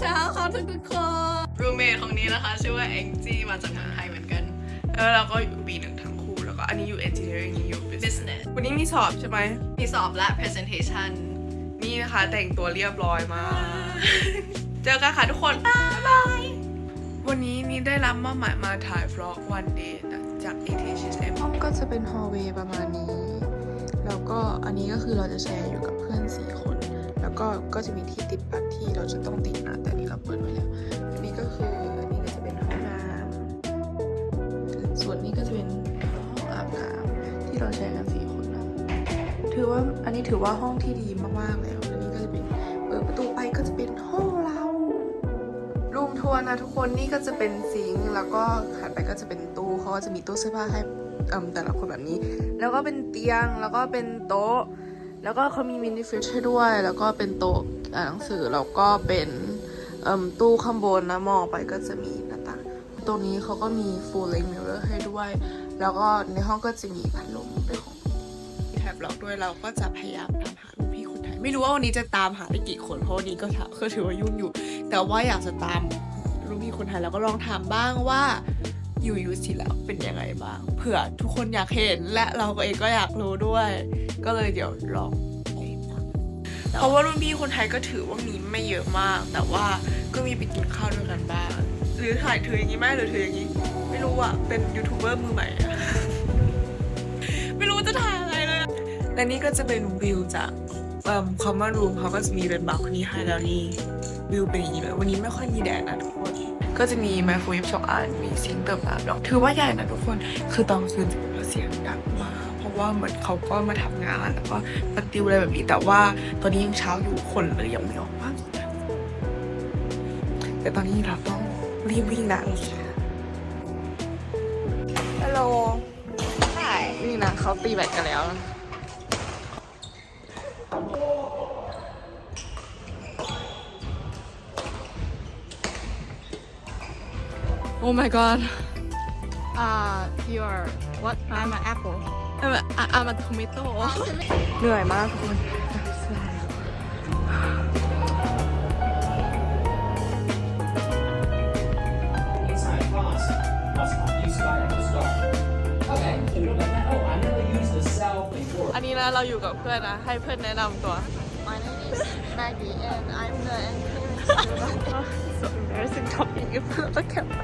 ทของนี้นะคะ ชื่อว่า a n g i มาจากเมืองไทยเหมือนกันเออเราก็อยู่ปีหนึ่งทั้งคู่แล้วก็อันนี้อยู่ engineering นี่อยู่ business business วันนี้มีสอบใช่ไหมมีสอบและ presentation นี่นะคะแต่งตัวเรียบร้อยมากเจอกันค่ะทุกคนบ๊ายบายวันนี้นี่ได้รับมอบหมายมาถ่าย vlog one day จาก ATHM ห้องก็จะเป็นฮอลเวย์ประมาณนี้ แล้วก็อันนี้ก็คือเราจะแชร์อยู่กับเพื่อนสี่คนแล้ว ก็ก็จะมีที่ติดบัตรที่เราจะต้องติดนะแต่นี้เราเปิดไว้แล้วอันนี้ก็คืออันนี้ก็จะเป็นห้องน้ำส่วนนี้ก็จะเป็นห้องอาบน้ำที่เราแชร์กันสี่คนนะถือว่าอันนี้ถือว่าห้องที่ดีมากๆแล้วอันนี้ก็จะเป็นเปิดประตูไปก็จะเป็นห้องเรารูมทัวร์นะทุกคนนี่ก็จะเป็นซิงค์แล้วก็ถัดไปก็จะเป็นตู้เขาก็จะมีตู้เสื้อผ้าให้เอ่มแต่ละคนแบบนี้ แล้วก็เป็นเตียงแล้วก็เป็นโต๊ะ แล้วก็เขามีมินิฟิชให้ด้วย แล้วก็เป็นโต๊ะอ่านหนังสือ แล้วก็เป็นตู้ข้างบนนะมองไปก็จะมีหน้าต่างตรงนี้เขาก็มี full length mirror ให้ด้วย แล้วก็ในห้องก็จะมีพัดลมเป็นของแท็บล็อกด้วยเราก็จะพยายามตามหาลูกพี่คนไทย ไม่รู้ว่าวันนี้จะตามหาได้กี่คน เพราะวันนี้ก็ก็ถือว่ายุ่งอยู่ แต่ว่าอยากจะตามลูกพี่คนไทยแล้วก็ลองถามบ้างว่า ยู่ยูสิแล้วเป็นยังไงบ้างเผื่อทุกคนอยากเห็นและเราเองก็อยากรู้ด้วย ก็เลยเดี๋ยวลองไปตามเพราะว่ารุ่นพี่คนไทยก็ถือว่ามีไม่เยอะมาก แต่ว่าก็มีไปกินข้าวด้วยกันบ้างหรือถ่ายถืออย่างนี้ไหมหรือถืออย่างนี้ ไม่รู้อะเป็นยูทูบเบอร์มือใหม่อะไม่รู้จะถ่ายอะไรเลยและนี่ก็จะเป็นวิวจากคอมมอนรูมเขาก็จะมีเป็นบัลคอนี่ให้แล้วนี่วิวเป็นอย่างนี้เลยวันนี้ไม่ค่อยมีแดดนะทุกคน ก็จะมีไมโครเวฟสองอันมีซิงเติมน้ำเนาะถือว่าใหญ่นะทุกคนคือตอนคืนเสียงดังมากเพราะว่าเหมือนเขาก็มาทำงานแล้วก็มาติวอะไรแบบนี้แต่ว่าตอนนี้ยังเช้าอยู่คนเลยยังไม่ออกมากแต่ตอนนี้เราต้องรีบวิ่งนะฮัลโหลใช่นี่นะเขาตีแบตกันแล้ว Oh my god Uh, you're what? I'm an apple. I'm a, I'm a tomato เหนื่อยมากทุกคน inside class must not use Skype to start. Okay, so we don't like that. Oh, I never used the cell before. อันนี้นะเราอยู่กับเพื่อนนะ ให้เพื่อนแนะนำตัว My name is Maggie, and I'm the engineering student. so embarrassing talking in front of the camera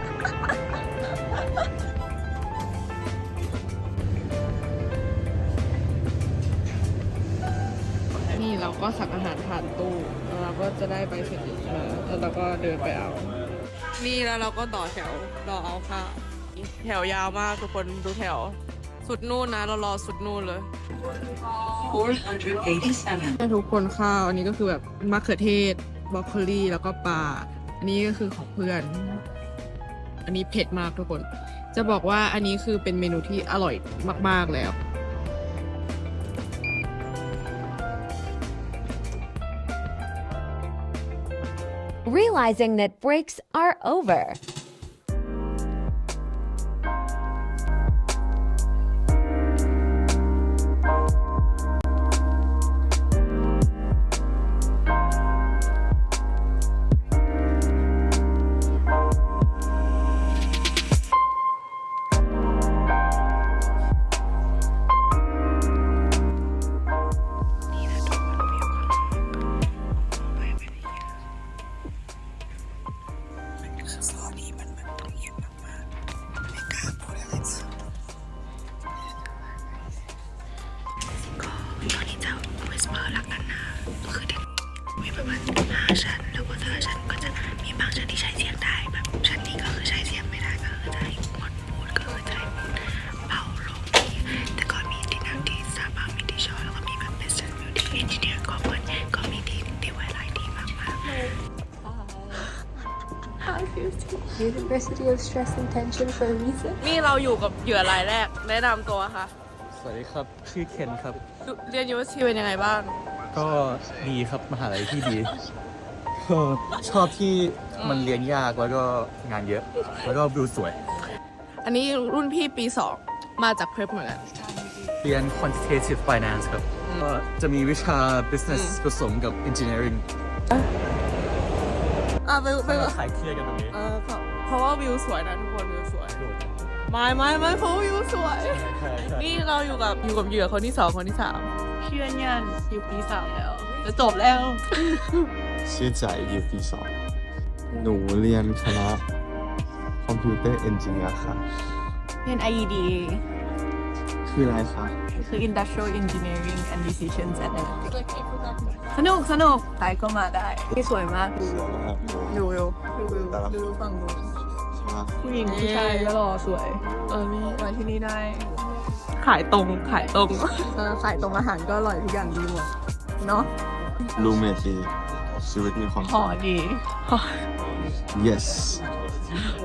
นี่เราก็สั่งอาหารผ่านตู้แล้วเราก็จะได้ใบเสร็จมาแล้วเราก็เดินไปเอา นี่แล้วเราก็ต่อแถวรอเอาข้าวแถวยาวมากทุกคนดูแถว สุดนู่นนะ เรารอสุดนู่นเลย 487. ให้ทุกคนข้าว อันนี้ก็คือแบบมะเขือเทศบรอกโคลีแล้วก็ปลา อันนี้ก็คือของเพื่อน อันนี้เผ็ดมากทุกคน จะบอกว่าอันนี้คือเป็นเมนูที่อร่อยมาก ๆ แล้ว realizing that breaks are over. University of Stress and Tension for a reason. นี่เราอยู่กับเหยื่อรายแรก แนะนำตัวค่ะ สวัสดีครับ ชื่อเคนครับ เรียนยูนิเวอร์ซิตี้เป็นยังไงบ้าง ก็ดีครับ มหาลัยที่ดีก็ชอบที่มันเรียนยากแล้วก็งานเยอะ แล้วก็วิวสวย อันนี้รุ่นพี่ปีสองมาจากเพรพเหมือนกัน เรียน quantitative finance ครับ ก็จะมีวิชา business ผสมกับ engineering อะไปไปแล้วก็ขายเครียดกันตรงนี้ เออ ราะว่าวิวสวยนะทุกคนวิวสวยไม่ไม่ไม่เพราะว่าวิวสวย นี่เราอยู่กับอยู่กับเหยื่อคนที่สองคนที่สามเชื่อยันอยู่ปีสามแล้ว จะจบแล้ว ชื่อใจอยู่ปีสองหนูเรียนคณะคอมพิวเตอร์เอนจิเนียร์ค่ะ เรียน IED คืออะไรคะคือ Industrial Engineering and Decisions Analytics สนุกสนุกใครก็มาได้ที่สวยมากดูดูวิวดูวิวดูฝั่งนู้น ผู้หญิงผู้ชายก็รอสวยเออนี่มาที่นี่ได้ขายตรงขายตรงเออขายตรงอาหารก็อร่อยทุกอย่างดีหมดเนาะรูเมทดีชีวิตมีความห่อดี yes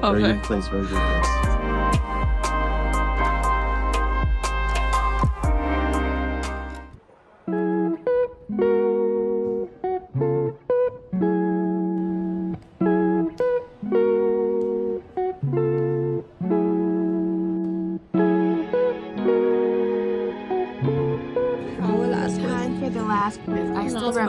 โอ very เค good place very good place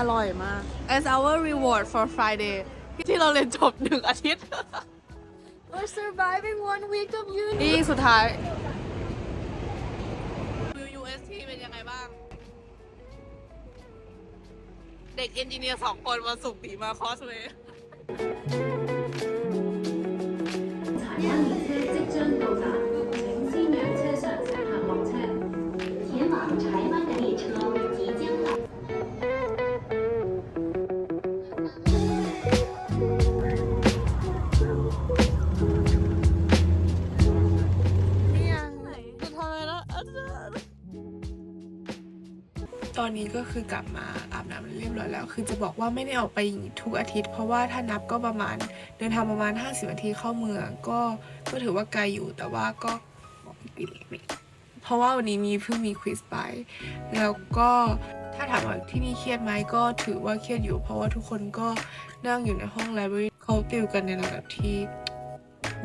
อร่อยมาก as our reward for Friday ที่เราเรียนจบหนึ่งอาทิตย์ We're surviving one week of uni นี่สุดท้าย วิว UST เป็นยังไงบ้าง เด็กเอนจิเนียร์สองคนมาสุกดีมาคอสเวย์ ตอนนี้ก็คือกลับมาอาบน้ำเรียบร้อยแล้ว คือจะบอกว่าไม่ได้ออกไปทุกอาทิตย์ เพราะว่าถ้านับก็ประมาณเดินทางประมาณ 50นาทีเข้าเมืองก็ก็ถือว่าไกลอยู่แต่ว่าก็เพราะว่าวันนี้มีเพิ่งมีควิสไป แล้วก็ถ้าถามว่าที่นี่เครียดไหมก็ถือว่าเครียดอยู่ เพราะว่าทุกคนก็นั่งอยู่ในห้องไลบรารีเขาติวกันในระดับที่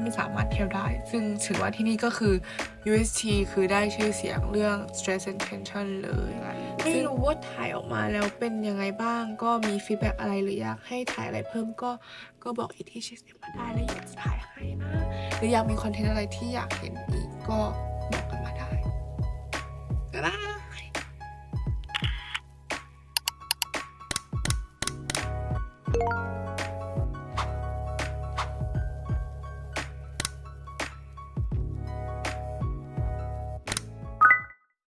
ไม่สามารถเที่ยวได้ ซึ่งถือว่าที่นี่ก็คือ UST คือได้ชื่อเสียงเรื่อง stress and tension เลย ไม่รู้ว่าถ่ายออกมาแล้วเป็นยังไงบ้าง ก็มีฟีดแบ็อะไรหรืออยากให้ถ่ายอะไรเพิ่มก็ก็บอกอีที่ชิสมาได้แล้วอยากจะถ่ายให้นะ หรืออยากมีคอนเทนต์อะไรที่อยากเห็นอีกก็บอกกันมาได้บ๊ายบาย